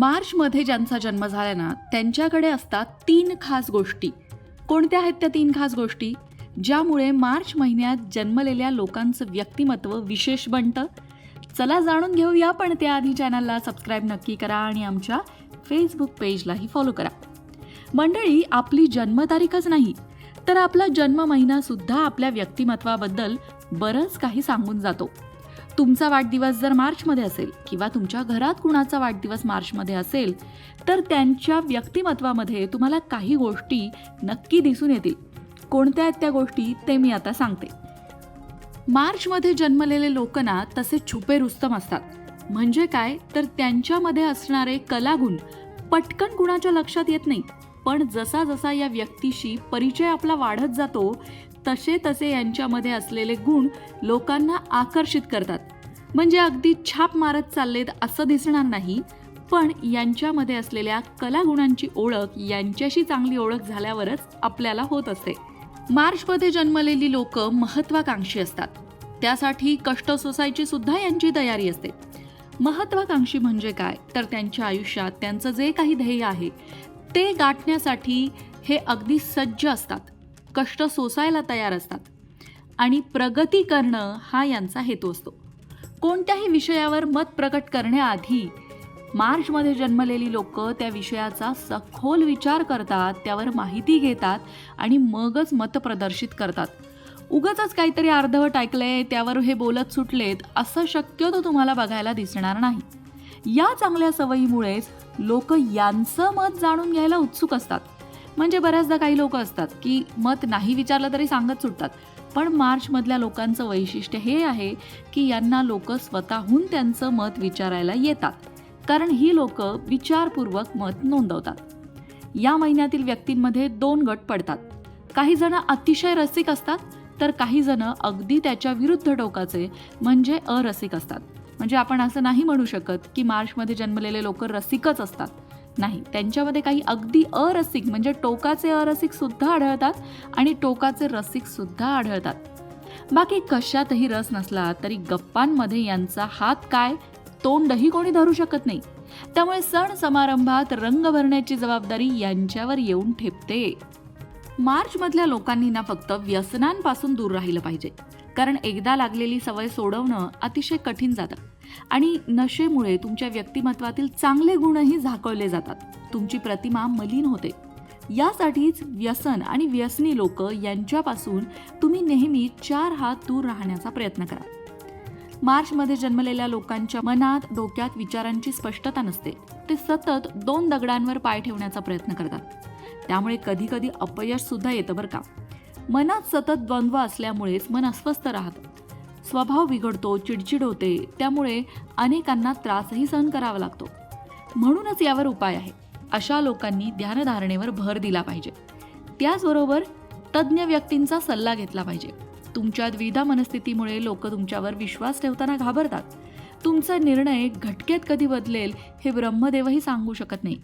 मार्चमध्ये ज्यांचा जन्म झाला ना त्यांच्याकडे असतात तीन खास गोष्टी. कोणत्या आहेत त्या तीन खास गोष्टी? ज्यामुळे मार्च महिन्यात जन्मलेल्या लोकांचं व्यक्तिमत्व विशेष बनतं. चला जाणून घेऊया पण त्याआधी चॅनलला सबस्क्राईब नक्की करा आणि आमच्या फेसबुक पेजलाही फॉलो करा. मंडळी आपली जन्मतारीखच नाही तर आपला जन्म महिनासुद्धा आपल्या व्यक्तिमत्वाबद्दल बरंच काही सांगून जातो. तुमचा वाढदिवस जर मार्चमध्ये असेल किंवा तुमच्या घरात कुणाचा वाढदिवस मार्चमध्ये असेल तर त्यांच्या व्यक्तिमत्वामध्ये तुम्हाला काही गोष्टी नक्की दिसून येतील. कोणत्या आहेत त्या गोष्टी ते मी आता सांगते. मार्चमध्ये जन्मलेले लोक ना तसे छुपे रुस्तम असतात. म्हणजे काय? तर त्यांच्यामध्ये असणारे कलागुण पटकन कुणाच्या लक्षात येत नाही. पण जसा जसा या व्यक्तीशी परिचय आपला वाढत जातो तसे तसे यांच्यामध्ये असलेले गुण लोकांना आकर्षित करतात. म्हणजे अगदी छाप मारत चाललेत असं दिसणार नाही पण यांच्यामध्ये असलेल्या कलागुणांची ओळख यांच्याशी चांगली ओळख झाल्यावरच आपल्याला होत असते. मार्चमध्ये जन्मलेली लोक महत्वाकांक्षी असतात. त्यासाठी कष्ट सोसायची सुद्धा यांची तयारी असते. महत्वाकांक्षी म्हणजे काय? तर त्यांच्या आयुष्यात त्यांचं जे काही ध्येय आहे ते गाठण्यासाठी हे अगदी सज्ज असतात. कष्ट सोसायला तयार असतात. आणि प्रगती करणं हा यांचा हेतू असतो. कोणत्याही विषयावर मत प्रकट करण्याआधी मार्चमध्ये जन्मलेली लोक त्या विषयाचा सखोल विचार करतात त्यावर माहिती घेतात आणि मगच मत प्रदर्शित करतात. उगच काहीतरी अर्धवट ऐकलंय त्यावर हे बोलत सुटलेत असं शक्यतो तुम्हाला बघायला दिसणार नाही. या चांगल्या सवयीमुळेच लोक यांचं मत जाणून घ्यायला उत्सुक असतात. म्हणजे बऱ्याचदा काही लोक असतात की मत नाही विचारलं तरी सांगत सुटतात. पण मार्चमधल्या लोकांचं वैशिष्ट्य हे आहे की यांना लोक स्वतःहून त्यांचं मत विचारायला येतात. कारण ही लोक विचारपूर्वक मत नोंदवतात. या महिन्यातील व्यक्तींमध्ये दोन गट पडतात. काही जण अतिशय रसिक असतात तर काही जण अगदी त्याच्या विरुद्ध टोकाचे म्हणजे अरसिक असतात. म्हणजे आपण असं नाही म्हणू शकत की मार्चमध्ये जन्मलेले लोक रसिकच असतात. नाही त्यांच्यामध्ये काही अगदी अरसिक म्हणजे टोकाचे अरसिक सुद्धा आढळतात आणि टोकाचे रसिक सुद्धा आढळतात. बाकी कशातही रस नसला तरी गप्पांमध्ये यांचा हात काय तोंडही कोणी धरू शकत नाही. त्यामुळे सण समारंभात रंग भरण्याची जबाबदारी यांच्यावर येऊन ठेपते. मार्चमधल्या लोकांनी ना फक्त व्यसनांपासून दूर राहिलं पाहिजे. कारण एकदा लागलेली सवय सोडवणं अतिशय कठीण जातं. आणि नशेमुळे तुमच्या व्यक्तिमत्वातील चांगले गुणही झाकळले जातात. तुमची प्रतिमा मलिन होते. यासाठीच व्यसन आणि व्यसनी लोक यांच्यापासून तुम्ही नेहमी चार हात दूर राहण्याचा प्रयत्न करा. मार्चमध्ये जन्मलेल्या लोकांच्या मनात डोक्यात विचारांची स्पष्टता नसते. ते सतत दोन दगडांवर पाय ठेवण्याचा प्रयत्न करतात. त्यामुळे कधी कधी अपयश सुद्धा येतं बरं का. मनात सतत द्वंद्व असल्यामुळेच मन अस्वस्थ राहतं. स्वभाव बिघडतो चिडचिड होते त्यामुळे अनेकांना त्रासही सहन करावा लागतो. म्हणूनच यावर उपाय आहे. अशा लोकांनी ध्यानधारणेवर भर दिला पाहिजे. त्याचबरोबर तज्ज्ञ व्यक्तींचा सल्ला घेतला पाहिजे. तुमच्या द्विधा मनस्थितीमुळे लोक तुमच्यावर विश्वास ठेवताना घाबरतात. तुमचा निर्णय घटकेत कधी बदलेल हे ब्रह्मदेवही सांगू शकत नाही.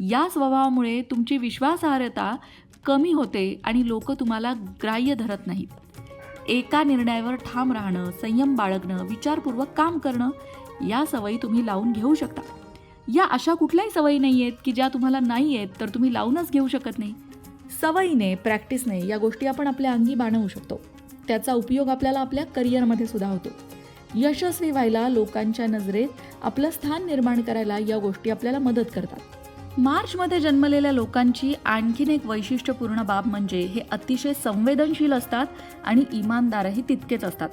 या स्वभावामुळे तुमची विश्वासार्हता कमी होते आणि लोक तुम्हाला ग्राह्य धरत नाहीत. एका निर्णयावर ठाम राहणं संयम बाळगणं विचारपूर्वक काम करणं या सवयी तुम्ही लावून घेऊ शकता. या अशा कुठल्याही सवयी नाही आहेत की ज्या तुम्हाला नाही आहेत तर तुम्ही लावूनच घेऊ शकत नाही. सवयीने प्रॅक्टिसने या गोष्टी आपण आपल्या अंगी बाणवू शकतो. त्याचा उपयोग आपल्याला आपल्या करिअरमध्ये सुद्धा होतो. यशस्वी व्हायला लोकांच्या नजरेत आपलं स्थान निर्माण करायला या गोष्टी आपल्याला मदत करतात. मार्चमध्ये जन्मलेल्या लोकांची आणखीन एक वैशिष्ट्यपूर्ण बाब म्हणजे हे अतिशय संवेदनशील असतात आणि इमानदारही तितकेच असतात.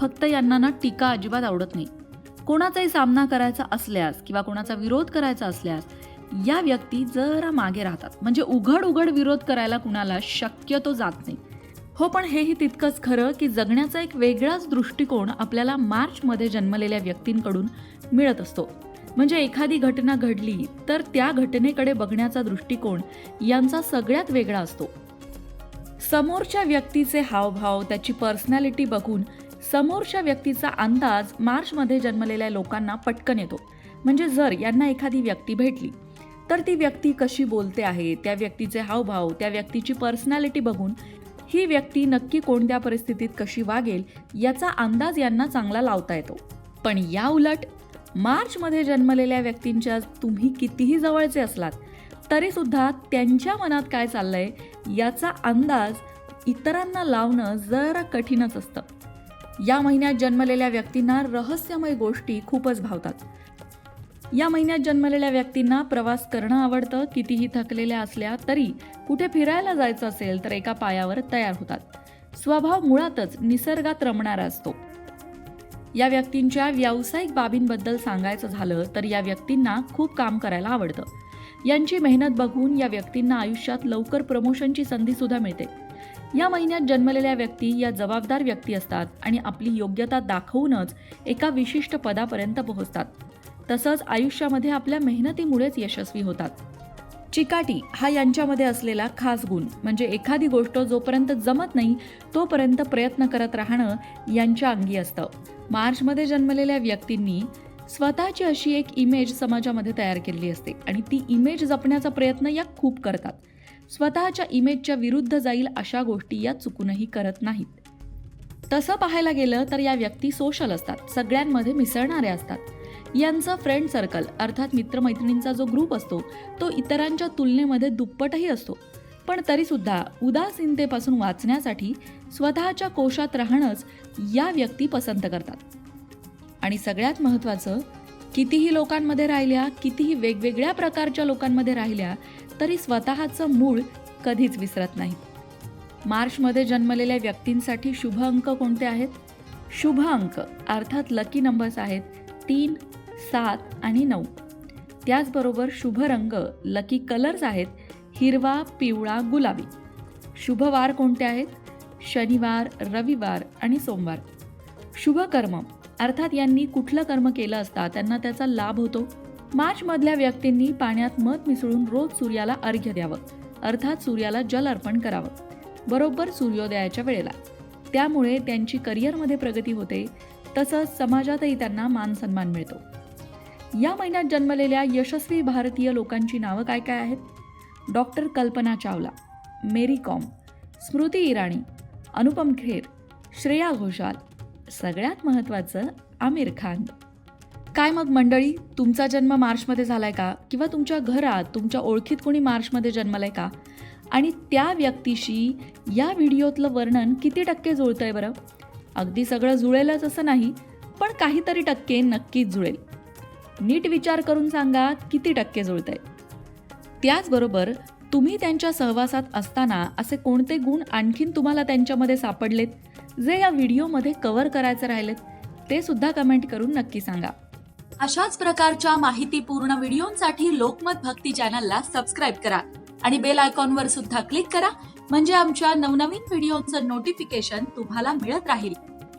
फक्त यांना ना टीका अजिबात आवडत नाही. कोणाचाही सामना करायचा असल्यास किंवा कोणाचा विरोध करायचा असल्यास या व्यक्ती जरा मागे राहतात. म्हणजे उघड उघड विरोध करायला कुणाला शक्यतो जात नाही. हो पण हेही तितकंच खरं की जगण्याचा एक वेगळाच दृष्टिकोन आपल्याला मार्चमध्ये जन्मलेल्या व्यक्तींकडून मिळत असतो. म्हणजे एखादी घटना घडली तर त्या घटनेकडे बघण्याचा दृष्टिकोन यांचा सगळ्यात वेगळा असतो. समोरच्या व्यक्तीचे हावभाव त्याची पर्सनॅलिटी बघून समोरच्या व्यक्तीचा अंदाज मार्चमध्ये जन्मलेल्या लोकांना पटकन येतो. म्हणजे जर यांना एखादी व्यक्ती भेटली तर ती व्यक्ती कशी बोलते आहे त्या व्यक्तीचे हावभाव त्या व्यक्तीची पर्सनॅलिटी बघून ही व्यक्ती नक्की कोणत्या परिस्थितीत कशी वागेल याचा अंदाज यांना चांगला लावता येतो. पण या उलट मार्चमध्ये जन्मलेल्या व्यक्तींच्या तुम्ही कितीही जवळचे असलात तरीसुद्धा त्यांच्या मनात काय चाललंय याचा अंदाज इतरांना लावणं जरा कठीणच असतं. या महिन्यात जन्मलेल्या व्यक्तींना रहस्यमय गोष्टी खूपच भावतात. या महिन्यात जन्मलेल्या व्यक्तींना प्रवास करणं आवडतं कितीही थकलेल्या असल्या तरी. कुठे फिरायला जायचं असेल तर एका पायावर तयार होतात. स्वभाव मुळातच निसर्गात रमणारा असतो. या व्यक्तींच्या व्यावसायिक बाबींबद्दल सांगायचं झालं तर या व्यक्तींना खूप काम करायला आवडतं. यांची मेहनत बघून या व्यक्तींना आयुष्यात लवकर प्रमोशनची संधी सुद्धा मिळते. या महिन्यात जन्मलेल्या व्यक्ती या जबाबदार व्यक्ती असतात आणि आपली योग्यता दाखवूनच एका विशिष्ट पदापर्यंत पोहोचतात. तसंच आयुष्यामध्ये आपल्या मेहनतीमुळेच यशस्वी होतात. चिकाटी हा यांच्यामध्ये असलेला खास गुण. म्हणजे एखादी गोष्ट जोपर्यंत जमत नाही तोपर्यंत प्रयत्न करत राहणं यांच्या अंगी असतं. मार्चमध्ये जन्मलेल्या व्यक्तींनी स्वतःची अशी एक इमेज समाजामध्ये तयार केलेली असते आणि ती इमेज जपण्याचा प्रयत्न या खूप करतात. स्वतःच्या इमेजच्या विरुद्ध जाईल अशा गोष्टी या चुकूनही करत नाहीत. तसं पाहायला गेलं तर या व्यक्ती सोशल असतात. सगळ्यांमध्ये मिसळणाऱ्या असतात. यांचं फ्रेंड सर्कल अर्थात मित्रमैत्रिणींचा जो ग्रुप असतो तो इतरांच्या तुलनेमध्ये दुप्पटही असतो. पण तरीसुद्धा उदासीनतेपासून वाचण्यासाठी स्वतःच्या कोशात राहणंच या व्यक्ती पसंत करतात. आणि सगळ्यात महत्त्वाचं कितीही लोकांमध्ये राहिल्या कितीही वेगवेगळ्या प्रकारच्या लोकांमध्ये राहिल्या तरी स्वतःचं मूळ कधीच विसरत नाहीत मार्चमध्ये जन्मलेल्या व्यक्तींसाठी शुभ अंक कोणते आहेत? शुभ अंक अर्थात लकी नंबर्स आहेत तीन सात आणि नऊ. त्याचबरोबर शुभ रंग लकी कलर्स आहेत हिरवा पिवळा गुलाबी. शुभ वार कोणते आहेत? शनिवार रविवार आणि सोमवार. शुभ कर्म अर्थात यांनी कुठलं कर्म केलं असता त्यांना त्याचा लाभ होतो. मार्चमधल्या व्यक्तींनी पाण्यात मध मिसळून रोज सूर्याला अर्घ्य द्यावं. अर्थात सूर्याला जल अर्पण करावं. बरोबर सूर्योदयाच्या वेळेला. त्यामुळे त्यांची करिअरमध्ये प्रगती होते. तसंच समाजातही त्यांना मान सन्मान मिळतो. या महिन्यात जन्मलेल्या यशस्वी भारतीय लोकांची नावं काय काय आहेत? डॉक्टर कल्पना चावला मेरी कॉम स्मृती इराणी अनुपम खेर श्रेया घोषाल सगळ्यात महत्त्वाचं आमिर खान. काय मग मंडळी तुमचा जन्म मार्चमध्ये झालाय का? किंवा तुमच्या घरात तुमच्या ओळखीत कोणी मार्चमध्ये जन्मलाय का? आणि त्या व्यक्तीशी या व्हिडिओतलं वर्णन किती टक्के जुळतंय बरं? अगदी सगळं जुळेलच असं नाही पण काहीतरी टक्के नक्कीच जुळेल. नीट विचार करून सांगा किती टक्के जुळत आहे त्याचबरोबर तुम्ही त्यांच्या सहवासात असताना असे कोणते गुण आणखीन तुम्हाला त्यांच्यामध्ये सापडलेत जे या व्हिडिओमध्ये कव्हर करायचे राहिलेत ते सुद्धा कमेंट करून नक्की सांगा. अशाच प्रकारच्या माहितीपूर्ण व्हिडिओंसाठी लोकमत भक्ती चॅनलला सबस्क्राईब करा आणि बेल आयकॉनवर सुद्धा क्लिक करा म्हणजे आमच्या नवनवीन व्हिडिओचं नोटिफिकेशन तुम्हाला मिळत राहील.